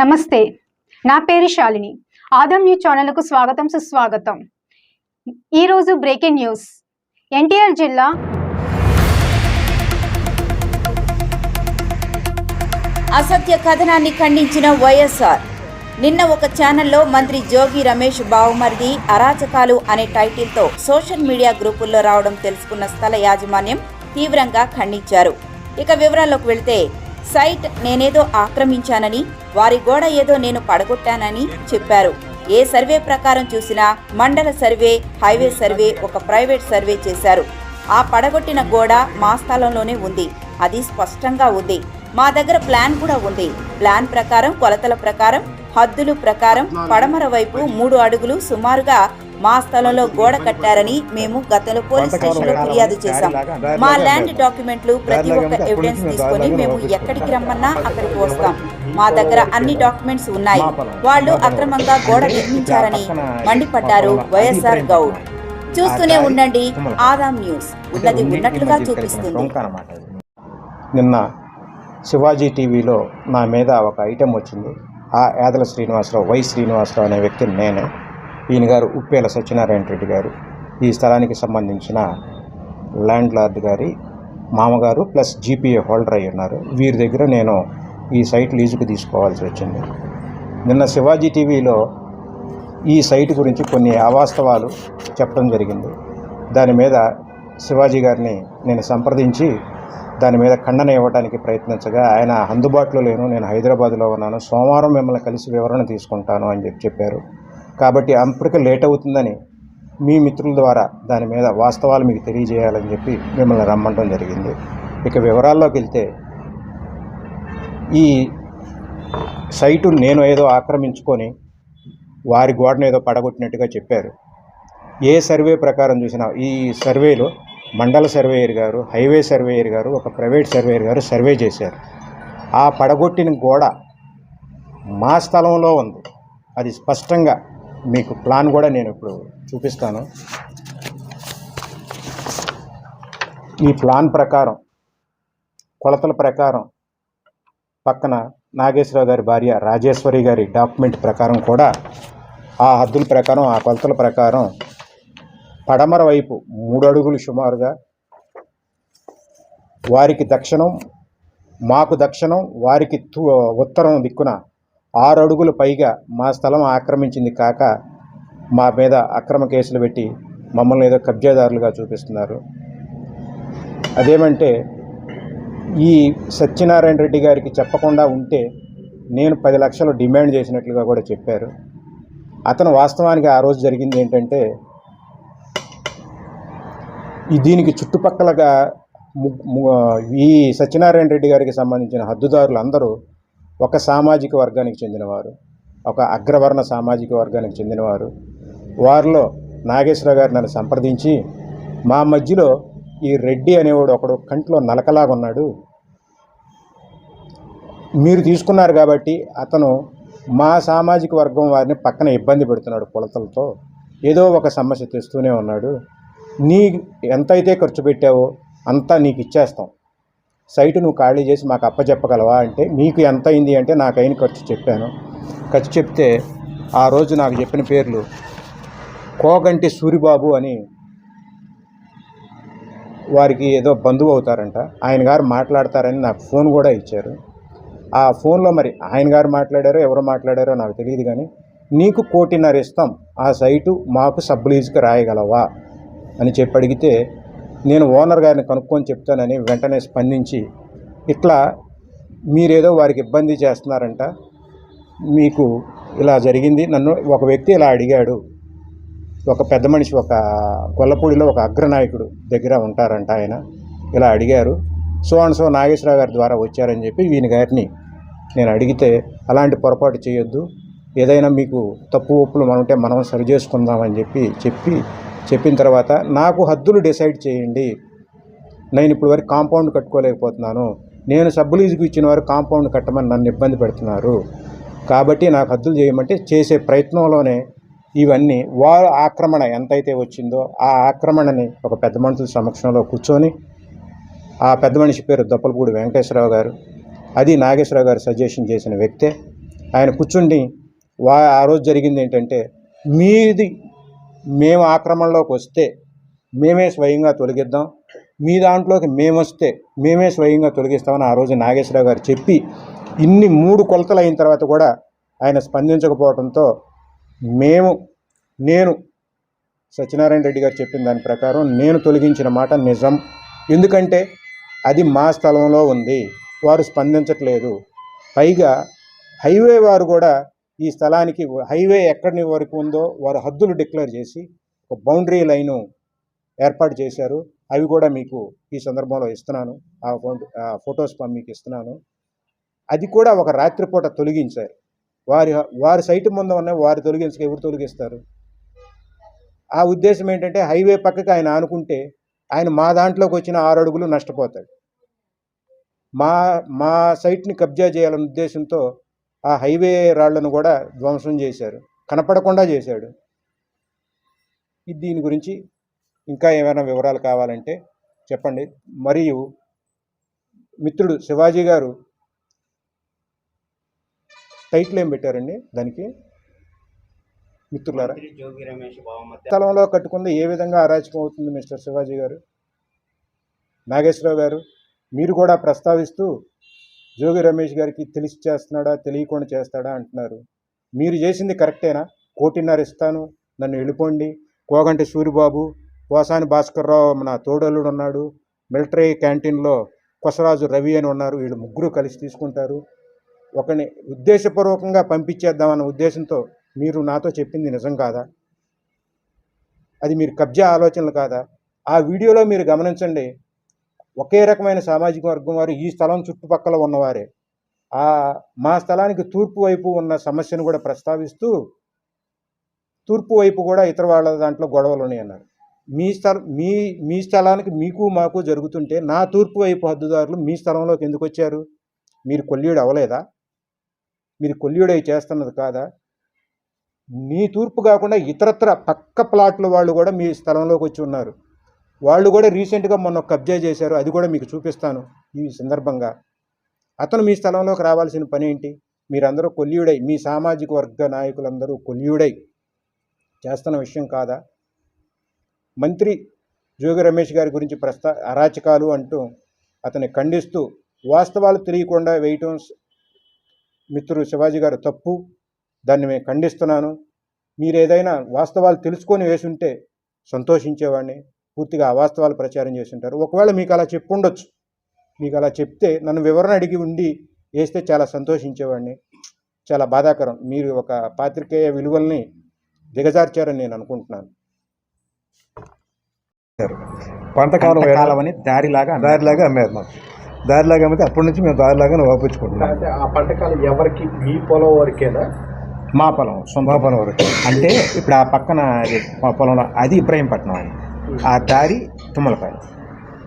నమస్తే. నా పేరు శాలిని. ఆదం న్యూస్ ఛానల్కు స్వాగతం సుస్వాగతం. ఈరోజు బ్రేకింగ్ న్యూస్. ఎన్టీఆర్ జిల్లా అసత్య కథనాన్ని ఖండించిన వైఎస్ఆర్. నిన్న ఒక ఛానల్లో మంత్రి జోగి రమేష్ బావుమరిది అరాచకాలు అనే టైటిల్తో సోషల్ మీడియా గ్రూపుల్లో రావడం తెలుసుకున్న స్థల యాజమాన్యం తీవ్రంగా ఖండించారు. ఇక వివరాల్లోకి వెళ్తే సైట్ నేనేదో ఆక్రమించానని వారి గోడ ఏదో నేను పడగొట్టానని చెప్పారు. ఏ సర్వే ప్రకారం చూసినా మండల సర్వే హైవే సర్వే ఒక ప్రైవేట్ సర్వే చేశారు. ఆ పడగొట్టిన గోడ మా స్థలంలోనే ఉంది. అది స్పష్టంగా ఉంది. మా దగ్గర ప్లాన్ కూడా ఉంది. ప్లాన్ ప్రకారం కొలతల ప్రకారం హద్దులు ప్రకారం పడమర వైపు మూడు అడుగులు సుమారుగా మా స్థలంలో గోడ కట్టారని మేము గతంలో పోలీస్ స్టేషన్లో ఫిర్యాదు చేశాం. మా ల్యాండ్ డాక్యుమెంట్లు ప్రతి ఒక్క ఎవిడెన్స్ తీసుకొని మేము ఎక్కడికి రమ్మన్నా అక్కడికి వస్తాం. మా దగ్గర అన్ని డాక్యుమెంట్స్ ఉన్నాయి. వాళ్ళు అక్రమంగా గోడ నిర్మించారని మండిపడ్డారు వైఎస్ఆర్ గౌడ్. చూస్తూనే ఉండండి. Adam news. ఉన్నది ఉన్నట్లుగా చూపిస్తుంది. నిన్న శివాజీ టీవీలో నా మీద ఒక ఐటెం వచ్చింది. ఆ యాదల శ్రీనివాసరావు వై శ్రీనివాసరావు అనే వ్యక్తిని నేనే. ఈయన గారు ఉప్పేల సత్యనారాయణ రెడ్డి గారు. ఈ స్థలానికి సంబంధించిన ల్యాండ్ లార్డ్ గారి మామగారు ప్లస్ జీపీఏ హోల్డర్ అయి ఉన్నారు. వీరి దగ్గర నేను ఈ సైట్ లీజుకు తీసుకోవాల్సి వచ్చింది. నిన్న శివాజీ టీవీలో ఈ సైట్ గురించి కొన్ని అవాస్తవాలు చెప్పడం జరిగింది. దాని మీద శివాజీ గారిని నేను సంప్రదించి దాని మీద ఖండన ఇవ్వడానికి ప్రయత్నించగా ఆయన అందుబాటులో లేను నేను హైదరాబాద్లో ఉన్నాను సోమవారం మిమ్మల్ని కలిసి వివరణ తీసుకుంటాను అని చెప్పి చెప్పారు. కాబట్టి అప్పటికి లేట్ అవుతుందని మీ మిత్రుల ద్వారా దాని మీద వాస్తవాలు మీకు తెలియజేయాలని చెప్పి మిమ్మల్ని రమ్మంటం జరిగింది. ఇక వివరాల్లోకి వెళ్తే ఈ సైటు నేను ఏదో ఆక్రమించుకొని వారి గోడను ఏదో పడగొట్టినట్టుగా చెప్పారు. ఏ సర్వే ప్రకారం చూసినా ఈ సర్వేలో మండల సర్వేయర్ గారు హైవే సర్వేయర్ గారు ఒక ప్రైవేట్ సర్వేయర్ గారు సర్వే చేశారు. ఆ పడగొట్టిన గోడ మా స్థలంలో ఉంది. అది స్పష్టంగా మీకు ప్లాన్ కూడా నేను ఇప్పుడు చూపిస్తాను. ఈ ప్లాన్ ప్రకారం కొలతల ప్రకారం పక్కన నాగేశ్వరరావు గారి భార్య రాజేశ్వరి గారి డాక్యుమెంట్ ప్రకారం కూడా ఆ హద్దుల ప్రకారం ఆ కొలతల ప్రకారం పడమర వైపు మూడు అడుగులు సుమారుగా వారికి దక్షిణం మాకు దక్షిణం వారికి తూ ఉత్తరం దిక్కున ఆరు అడుగులు పైగా మా స్థలం ఆక్రమించింది కాక మా మీద అక్రమ కేసులు పెట్టి మమ్మల్ని ఏదో కబ్జాదారులుగా చూపిస్తున్నారు. అదేమంటే ఈ సత్యనారాయణ రెడ్డి గారికి చెప్పకుండా ఉంటే నేను పది లక్షలు డిమాండ్ చేసినట్లుగా కూడా చెప్పారు. అతను వాస్తవానికి ఆ రోజు జరిగింది ఏంటంటే దీనికి చుట్టుపక్కలగా ఈ సత్యనారాయణ రెడ్డి గారికి సంబంధించిన హద్దుదారులు అందరూ ఒక సామాజిక వర్గానికి చెందినవారు ఒక అగ్రవర్ణ సామాజిక వర్గానికి చెందినవారు. వారిలో నాగేశ్వర గారు నన్ను సంప్రదించి మా మధ్యలో ఈ రెడ్డి అనేవాడు ఒకడు కంట్లో నలకలాగా ఉన్నాడు. మీరు తీసుకున్నారు కాబట్టి అతను మా సామాజిక వర్గం వారిని పక్కన ఇబ్బంది పెడుతున్నాడు కొలతలతో. ఏదో ఒక సమస్య తెస్తూనే ఉన్నాడు. నీ ఎంతైతే ఖర్చు పెట్టావో అంతా నీకు ఇచ్చేస్తాం. సైటు నువ్వు ఖాళీ చేసి మాకు అప్పచెప్పగలవా అంటే మీకు ఎంత అయింది అంటే నాకు అయిన ఖర్చు చెప్పాను. ఖర్చు చెప్తే ఆ రోజు నాకు చెప్పిన పేర్లు కోగంటి సూరిబాబు అని వారికి ఏదో బంధువు అవుతారంట. ఆయన గారు మాట్లాడతారని నాకు ఫోన్ కూడా ఇచ్చారు. ఆ ఫోన్లో మరి ఆయన గారు మాట్లాడారో ఎవరు మాట్లాడారో నాకు తెలియదు కానీ నీకు కోటిన్నర ఇస్తాం. ఆ సైటు మాకు సబ్లీజ్కి రాయగలవా? అని చెప్పి అడిగితే నేను ఓనర్ గారిని కనుక్కొని చెప్తానని వెంటనే స్పందించి ఇట్లా మీరేదో వారికి ఇబ్బంది చేస్తున్నారంట మీకు ఇలా జరిగింది నన్ను ఒక వ్యక్తి ఇలా అడిగాడు ఒక పెద్ద మనిషి ఒక కొల్లపూడిలో ఒక అగ్రనాయకుడు దగ్గర ఉంటారంట ఆయన ఇలా అడిగారు సో అండ్ సో నాగేశ్వరరావు గారి ద్వారా వచ్చారని చెప్పి వీని గారిని నేను అడిగితే అలాంటి పొరపాటు చేయొద్దు ఏదైనా మీకు తప్పు ఒప్పులు మనంటే ఉంటే మనం సరి చేసుకుందామని చెప్పి చెప్పి చెప్పిన తర్వాత నాకు హద్దులు డిసైడ్ చేయండి. నేను ఇప్పుడు వరకు కాంపౌండ్ కట్టుకోలేకపోతున్నాను. నేను సబ్బులీజుకు ఇచ్చిన వారు కాంపౌండ్ కట్టమని నన్ను ఇబ్బంది పెడుతున్నారు. కాబట్టి నాకు హద్దులు చేయమంటే చేసే ప్రయత్నంలోనే ఇవన్నీ వారు ఆక్రమణ ఎంతైతే వచ్చిందో ఆ ఆక్రమణని ఒక పెద్ద మనుషుల సమక్షంలో కూర్చొని ఆ పెద్ద మనిషి పేరు దొప్పలపూడి వెంకటేశ్వరరావు గారు అది నాగేశ్వరరావు గారు సజెషన్ చేసిన వ్యక్తే. ఆయన కూర్చుండి వా ఆ రోజు జరిగింది ఏంటంటే మీది మేము ఆక్రమణలోకి వస్తే మేమే స్వయంగా తొలగిద్దాం. మీ దాంట్లోకి మేమొస్తే మేమే స్వయంగా తొలగిస్తామని ఆ రోజు నాగేశ్వరరావు గారు చెప్పి ఇన్ని మూడు కొలతలు అయిన తర్వాత కూడా ఆయన స్పందించకపోవడంతో మేము నేను సత్యనారాయణ రెడ్డి గారు చెప్పిన దాని ప్రకారం నేను తొలగించిన మాట నిజం. ఎందుకంటే అది మా స్థలంలో ఉంది. వారు స్పందించట్లేదు. పైగా హైవే వారు కూడా ఈ స్థలానికి హైవే ఎక్కడి వరకు ఉందో వారు హద్దులు డిక్లేర్ చేసి ఒక బౌండరీ లైను ఏర్పాటు చేశారు. అవి కూడా మీకు ఈ సందర్భంలో ఇస్తున్నాను. ఆ ఫొటోస్ మీకు ఇస్తున్నాను. అది కూడా ఒక రాత్రిపూట తొలగించారు. వారి వారి సైట్ ముందు ఉన్న వారు తొలగించక ఎవరు తొలగిస్తారు? ఆ ఉద్దేశం ఏంటంటే హైవే పక్కకి ఆయన ఆనుకుంటే ఆయన మా దాంట్లోకి వచ్చిన ఆరు అడుగులు నష్టపోతాడు. మా మా సైట్ని కబ్జా చేయాలనే ఉద్దేశంతో ఆ హైవే రాళ్ళను కూడా ధ్వంసం చేశారు. కనపడకుండా చేశాడు. దీని గురించి ఇంకా ఏమైనా వివరాలు కావాలంటే చెప్పండి. మరియు మిత్రుడు శివాజీ గారు టైటిల్ ఏం పెట్టారండి దానికి? మిత్రులారా? స్థలంలో కట్టుకుంది ఏ విధంగా అరాచకం అవుతుంది మిస్టర్ శివాజీ గారు? నాగేశ్వరరావు గారు మీరు కూడా ప్రస్తావిస్తూ జోగి రమేష్ గారికి తెలిసి చేస్తున్నాడా తెలియకుండా చేస్తాడా అంటున్నారు. మీరు చేసింది కరెక్టేనా? కోటిన్నర ఇస్తాను నన్ను వెళ్ళిపోండి. కోగంటి సూరిబాబు పోసాని భాస్కర్రావు మన తోడల్లుడు ఉన్నాడు. మిలిటరీ క్యాంటీన్లో కొసరాజు రవి అని ఉన్నారు. వీళ్ళు ముగ్గురు కలిసి తీసుకుంటారు. ఒకని ఉద్దేశపూర్వకంగా పంపించేద్దామన్న ఉద్దేశంతో మీరు నాతో చెప్పింది నిజం కాదా? అది మీరు కబ్జా ఆలోచనలు కాదా? ఆ వీడియోలో మీరు గమనించండి. ఒకే రకమైన సామాజిక వర్గం వారు ఈ స్థలం చుట్టుపక్కల ఉన్నవారే. ఆ మా స్థలానికి తూర్పు వైపు ఉన్న సమస్యను కూడా ప్రస్తావిస్తూ తూర్పు వైపు కూడా ఇతర వాళ్ళ దాంట్లో గొడవలు ఉన్నాయన్నారు. మీ స్థల మీ మీ స్థలానికి మీకు మాకు జరుగుతుంటే నా తూర్పు వైపు హద్దుదారులు మీ స్థలంలోకి ఎందుకు వచ్చారు? మీరు కొల్లీడు అవ్వలేదా? మీరు కొల్లీడై చేస్తున్నది కాదా? మీ తూర్పు కాకుండా ఇతరత్ర పక్క ప్లాట్ల వాళ్ళు కూడా మీ స్థలంలోకి వచ్చి ఉన్నారు. వాళ్ళు కూడా రీసెంట్గా మొన్న కబ్జా చేశారు. అది కూడా మీకు చూపిస్తాను ఈ సందర్భంగా. అతను మీ స్థలంలోకి రావాల్సిన పని ఏంటి? మీరందరూ కొల్యుడై మీ సామాజిక వర్గ నాయకులందరూ కొల్యుడై చేస్తున్న విషయం కాదా? మంత్రి జోగి రమేష్ గారి గురించి ప్రస్తా అరాచకాలు అంటూ అతన్ని ఖండిస్తూ వాస్తవాలు తెలియకుండా వేయటం మిత్రుడు శివాజీ గారు తప్పు. దాన్ని మేము ఖండిస్తున్నాను. మీరు ఏదైనా వాస్తవాలు తెలుసుకొని వేసుంటే సంతోషించేవాడిని. పూర్తిగా అవాస్తవాలు ప్రచారం చేసి ఉంటారు ఒకవేళ మీకు అలా చెప్పుండొచ్చు. మీకు అలా చెప్తే నన్ను వివరణ అడిగి ఉండి వేస్తే చాలా సంతోషించేవాడిని. చాలా బాధాకరం. మీరు ఒక పాత్రికేయ విలువల్ని దిగజార్చారని నేను అనుకుంటున్నాను. పంటకాలం వేళ కాలం అని దారిలాగా. దారిలాగా అమ్మారు మాకు. దారిలాగా అమ్మితే అప్పటి నుంచి మేము దారిలాగానే వాపించుకుంటున్నాం. అంటే ఆ పంటకాలం ఎవరికి? మీ పొలం వరకేనా? మా పొలం సొంత పని వరకు. అంటే ఇప్పుడు ఆ పక్కన మా పొలంలో అది ఇబ్రాహీంపట్నం అని. ఆ దారి తుమ్మలపాయలు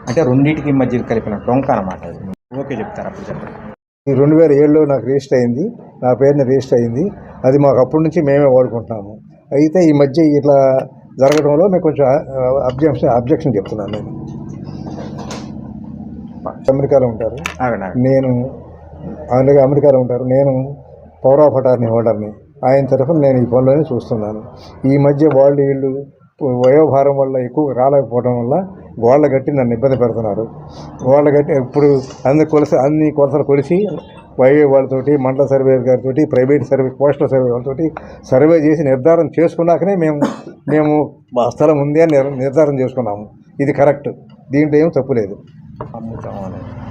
అంటే రెండింటికి మధ్య కలిపిన డొంక అనమాట ఓకే చెప్తారు అప్పుడు చెప్పండి. ఈ రెండు వేల ఏడులో నాకు రిజిస్టర్ అయింది. నా పేరుని రిజిస్టర్ అయింది. అది మాకు అప్పటి నుంచి మేమే వాడుకుంటున్నాము. అయితే ఈ మధ్య ఇట్లా జరగడంలో మేము కొంచెం అబ్జెక్షన్ అబ్జెక్షన్ చెప్తున్నాను నేను. అమెరికాలో ఉంటారు. నేను అలాగే అమెరికాలో ఉంటారు. నేను పవర్ ఆఫ్ అటార్నీ హోల్డర్ని. ఆయన తరఫున నేను ఈ పనులని చూస్తున్నాను. ఈ మధ్య వాళ్ళు వీళ్ళు వయోభారం వల్ల ఎక్కువ రాలేకపోవడం వల్ల గోళ్ళ కట్టి నన్ను ఇబ్బంది పెడుతున్నారు. గోళ్ళ కట్టి ఇప్పుడు అన్ని కొలస అన్ని కొలసలు కొలిసి వైవే వాళ్ళతోటి మండల సర్వే గారితో ప్రైవేట్ సర్వే పోస్టల్ సర్వే వాళ్ళతోటి సర్వే చేసి నిర్ధారణ చేసుకున్నాకనే మేము మేము మా స్థలం ఉంది అని నిర్- నిర్ధారణ చేసుకున్నాము. ఇది కరెక్ట్. దీంట్లో ఏం తప్పు లేదు. అమ్ముతామని